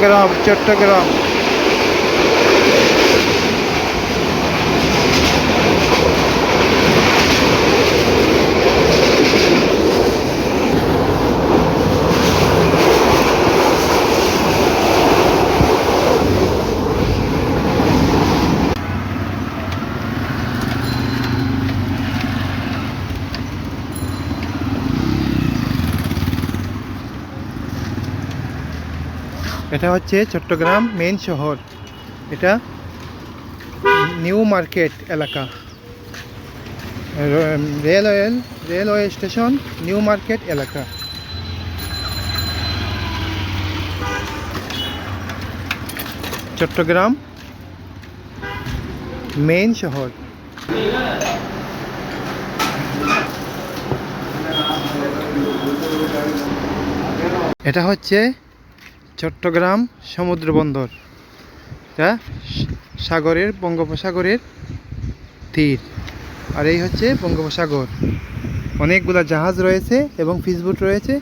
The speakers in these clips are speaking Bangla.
চট্টগ্রাম চট্টগ্রাম। এটা হচ্ছে চট্টগ্রাম মেইন শহর। এটা নিউ মার্কেট এলাকা। Railway railway station, New Market এলাকা। চট্টগ্রাম মেইন শহর। এটা হচ্ছে চট্টগ্রাম সমুদ্র বন্দর। এটা সাগরের বঙ্গোপসাগরের তীর। আর এই হচ্ছে বঙ্গোপসাগর। অনেকগুলা জাহাজ রয়েছে এবং ফিসবুট রয়েছে।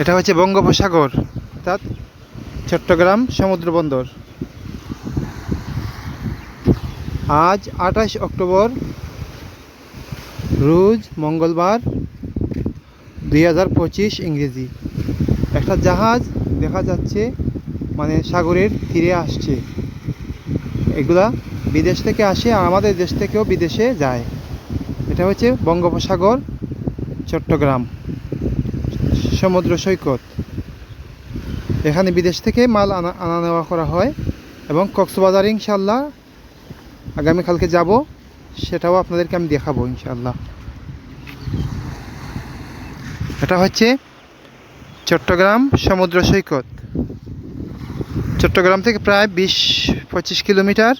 এটা হচ্ছে বঙ্গোপসাগর, অর্থাৎ চট্টগ্রাম সমুদ্র বন্দর। আজ আঠাশ অক্টোবর, রোজ মঙ্গলবার দুই হাজার পঁচিশ ইংরেজি। একটা জাহাজ দেখা যাচ্ছে মানে সাগরের তীরে আসছে। এগুলা বিদেশ থেকে আসে আর আমাদের দেশ থেকেও বিদেশে যায়। এটা হচ্ছে বঙ্গোপসাগর, চট্টগ্রাম, সমুদ্র সৈকত। এখানে বিদেশ থেকে মাল আনা আনা নেওয়া করা হয় এবং কক্সবাজার ইনশাল্লাহ আগামীকালকে যাব, সেটাও আপনাদেরকে আমি দেখাবো ইনশাল্লাহ এটা হচ্ছে চট্টগ্রাম সমুদ্র সৈকত। চট্টগ্রাম থেকে প্রায় বিশ, পঁচিশ কিলোমিটার,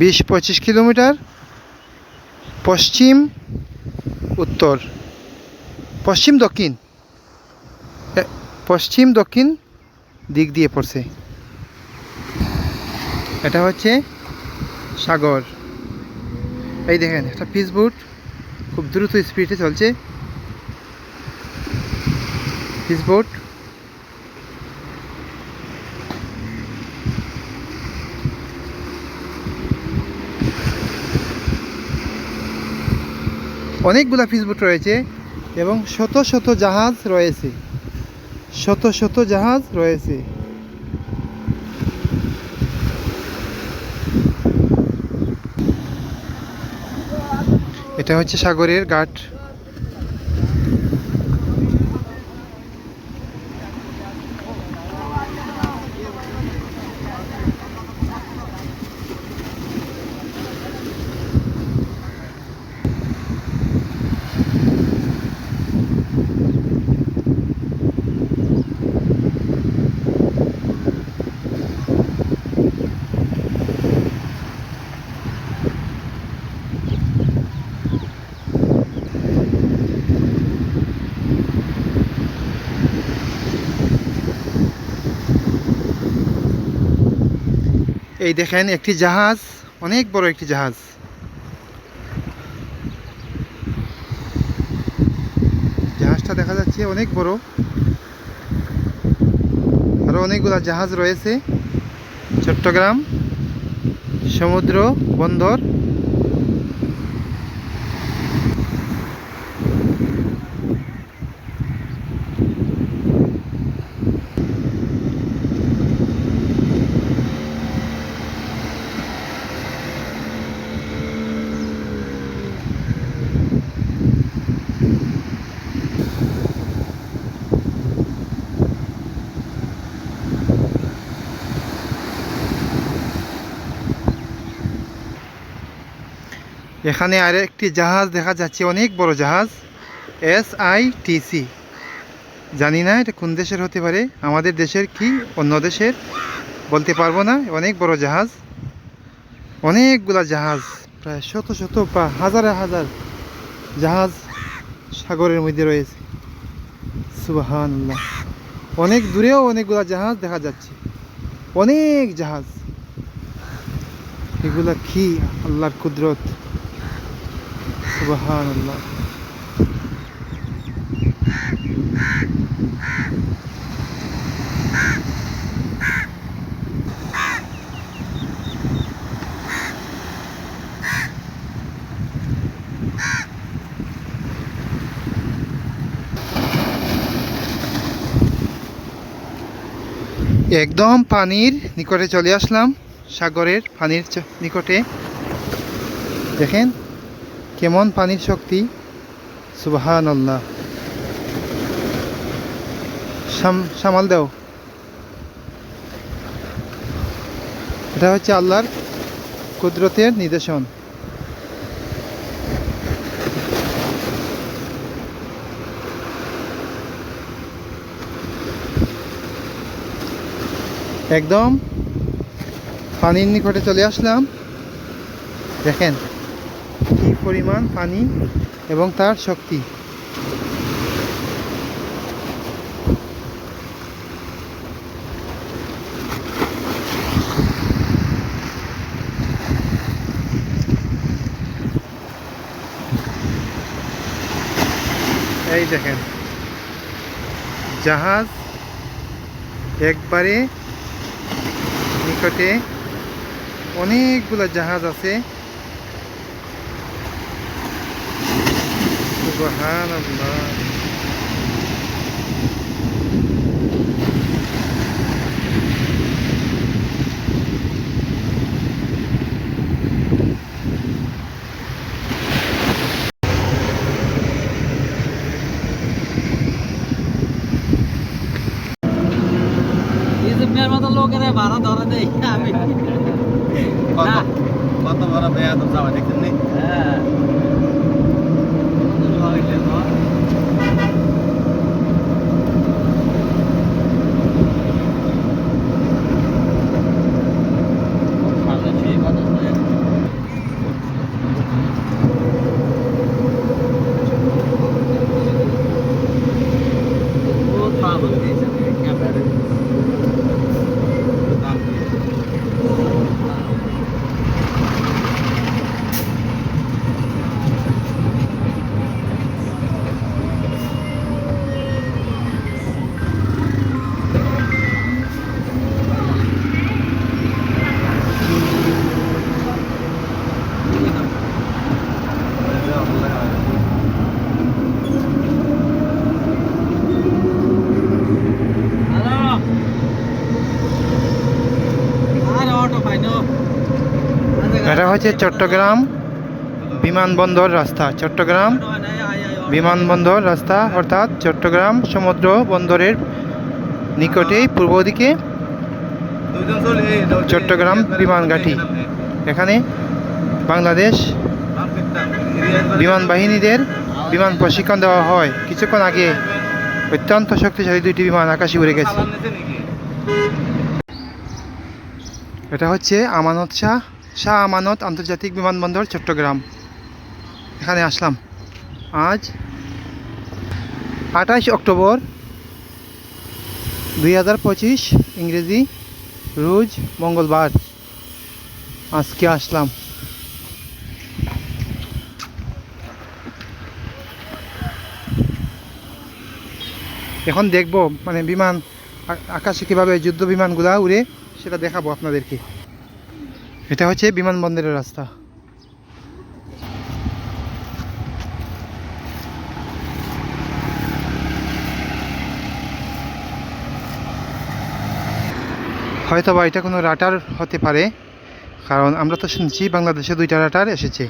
বিশ, পঁচিশ কিলোমিটার পশ্চিম, উত্তর, পশ্চিম, দক্ষিণ পশ্চিম, দক্ষিণ দিক দিয়ে পড়ছে। এটা হচ্ছে সাগর। এই দেখেন, একটা পিস বুট খুব দ্রুত স্পিডে চলছে। পিস বোট অনেকগুলা পিস বোট রয়েছে এবং শত শত জাহাজ রয়েছে। শত শত জাহাজ রয়েছে। এটা হচ্ছে সাগরের ঘাট। এই দেখেন, একটি জাহাজ, অনেক বড় একটি জাহাজ। জাহাজটা দেখা যাচ্ছে অনেক বড়। আরও অনেকগুলো জাহাজ রয়েছে। চট্টগ্রাম, সমুদ্র, বন্দর। এখানে আর একটি জাহাজ দেখা যাচ্ছে, অনেক বড় জাহাজ এস আই টিসি জানি না এটা কোন দেশের হতে পারে, আমাদের দেশের কি, অন্য দেশের? বলতে পারব না, অনেক বড় জাহাজ, অনেকগুলা জাহাজ, প্রায় শত শত বা হাজার হাজার জাহাজ সাগরের মধ্যে রয়েছে। সুবাহান্লাহ অনেক দূরেও অনেকগুলা জাহাজ দেখা যাচ্ছে। অনেক জাহাজ। এগুলা কি আল্লাহর কুদরত? একদম পানির নিকটে চলে আসলাম সাগরের পানির নিকটে। দেখেন কেমন পানির শক্তি? সুবাহান আল্লাহ সাম- সামাল দাও। এটা হচ্ছে আল্লাহর কুদরতের নিদর্শন। একদম পানির নিকটে চলে আসলাম। দেখেন পরিমাণ পানি এবং তার শক্তি। এই দেখেন জাহাজ একবারে নিকটে অনেকগুলো জাহাজ আছে। সুবহানাল্লাহ। ইজিপ্টের মতো লোকেরা ভাড়া ধরে দেয় আমি কত বড় বেয়া তো যাওয়া দেখছেন নি হ্যাঁ হচ্ছে চট্টগ্রাম বিমানবন্দর রাস্তা, চট্টগ্রাম বিমানবন্দর রাস্তা অর্থাৎ চট্টগ্রাম সমুদ্র বন্দরের নিকটেই পূর্ব দিকে চট্টগ্রাম বিমান ঘাঁটি। এখানে বাংলাদেশ বিমান বাহিনীদের বিমান প্রশিক্ষণ দেওয়া হয় কিছুক্ষণ আগে অত্যন্ত শক্তিশালী দুইটি বিমান আকাশে উড়ে গেছে? এটা হচ্ছে আমানত শাহ শাহ আমানত আন্তর্জাতিক বিমানবন্দর চট্টগ্রাম। এখানে আসলাম। আজ আঠাশ অক্টোবর দুই হাজার পঁচিশ ইংরেজি রোজ মঙ্গলবার। আজকে আসলাম। এখন দেখব মানে বিমান আকাশে কীভাবে যুদ্ধ বিমানগুলা উড়ে সেটা দেখাবো আপনাদেরকে। এটা হচ্ছে বিমানবন্দরের রাস্তা। হয়তো বা এটা কোনো রাটার হতে পারে, কারণ আমরা তো শুনছি বাংলাদেশে দুইটা রাটার এসেছে।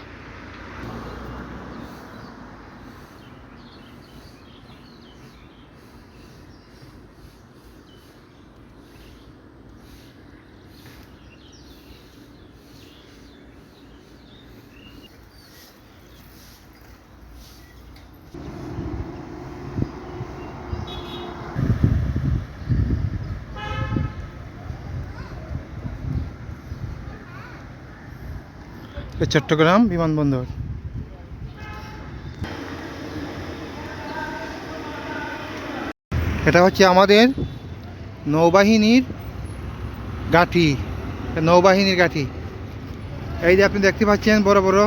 চট্টগ্রাম বিমানবন্দর। এটা হচ্ছে আমাদের নৌবাহিনীর এটা নৌবাহিনীর গাঁটি এই যে আপনি দেখতে পাচ্ছেন বড় বড়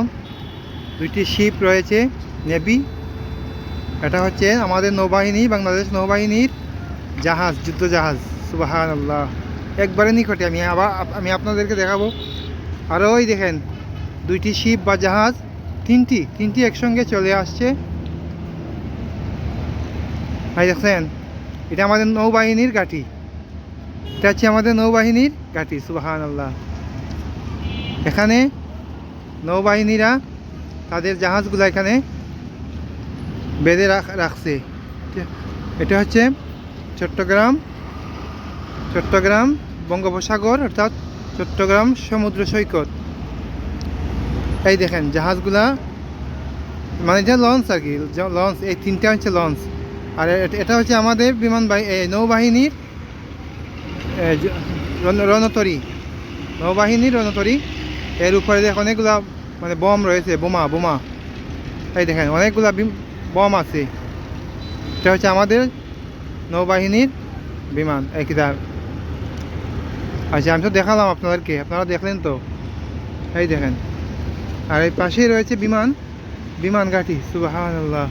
দুইটি শিপ রয়েছে, নেভি। এটা হচ্ছে আমাদের নৌবাহিনী, বাংলাদেশ নৌবাহিনীর জাহাজ, যুদ্ধ জাহাজ। সুবাহান আল্লাহ একবারে নিকটে, আমি আবার, আমি আপনাদেরকে দেখাবো। আর ওই দেখেন দুইটি শিপ বা জাহাজ, তিনটি তিনটি একসঙ্গে চলে আসছে। ভাই দেখছেন, এটা আমাদের নৌবাহিনীর ঘাঁটি। এটা হচ্ছে আমাদের নৌবাহিনীর ঘাঁটি সুবাহান আল্লাহ এখানে নৌবাহিনীরা তাদের জাহাজগুলো এখানে বেঁধে রাখ- রাখছে। এটা হচ্ছে চট্টগ্রাম চট্টগ্রাম বঙ্গোপসাগর, অর্থাৎ চট্টগ্রাম সমুদ্র সৈকত। এই দেখেন, জাহাজগুলা মানে এটা লঞ্চ আর কি লঞ্চ এই তিনটা হচ্ছে লঞ্চ আর এটা হচ্ছে আমাদের বিমান নৌবাহিনীর রণতরী। নৌবাহিনীর রণতরী। এর উপরে দেখেন অনেকগুলা মানে বম রয়েছে, বোমা বোমা। এই দেখেন, অনেকগুলা বিম- আছে। এটা হচ্ছে আমাদের নৌবাহিনীর বিমান কিতাব আচ্ছা আমি তো দেখালাম আপনাদেরকে, আপনারা দেখলেন তো। এই দেখেন। আর এই পাশেই রয়েছে বিমান বিমান ঘাঁটি সুবাহ আল্লাহ